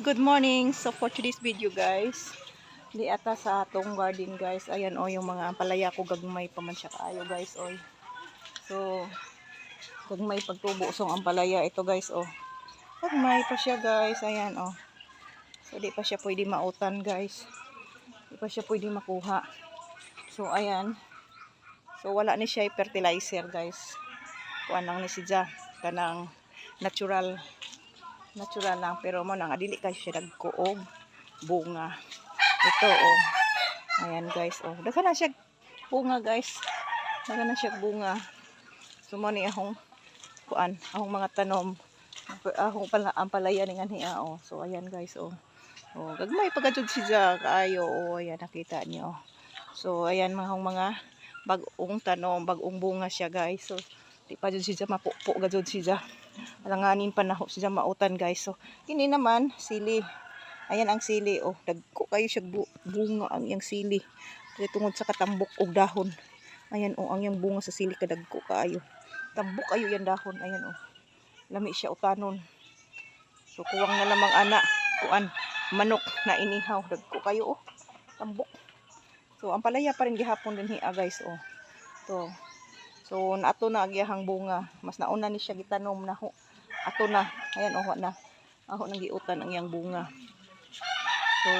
Good morning. So for today's video guys, di ata sa atong garden guys. Ayan o yung mga palaya ko gagmay pa man siya kaayo guys oy. So gagmay pagtubo song ang palaya ito guys oh. Gagmay pa siya guys. Ayan oh. So di pa siya pwede mautan guys. Di pa siya pwede makuha. So ayan. So wala ni siya fertilizer guys. Kuan lang ni siya kanang natural natural lang pero mo nang adili kay siya nagkuog. Bunga. Ito oh. Ayan guys oh. Daga na siya bunga guys. Daga na siya bunga. So mo ni ahong kuan ahong mga tanom. Ahong pala ang palaya ni niya oh. So ayan guys oh. Oh gagmay pagajud siya kaayo oh ayan nakita niyo. So ayan mga mga bagong tanom bagong bunga siya guys. So di pa jud siya mapupo gajud siya alanganin pa na siya mautan guys. So kini naman sili. Ayan ang sili. Oh dagko kayo siya. Bu- bunga ang iyang sili. Kaya tungod sa katambok og dahon. Ayan oh ang iyang bunga sa sili. Kadagko kaayo tambok kayo yan dahon. Ayan oh. Lami siya utanon. So kuwang na lamang ana. Kuan manok na inihaw. Dagko kayo oh. Tambok. So ang palaya pa rin gihapon din hiya guys oh. To. So, ato na agyahang bunga. Mas nauna ni siya gitanom na ho. Ato na. Ayan, oh, na. Aho nang giutan ang iyang bunga. So,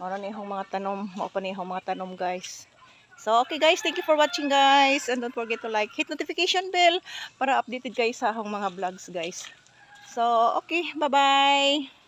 mara ni akong mga tanom. Mao pa ni akong mga tanom, guys. So, okay guys, thank you for watching guys. And don't forget to like, hit notification bell para updated guys sa akong mga vlogs guys. So, okay, bye-bye.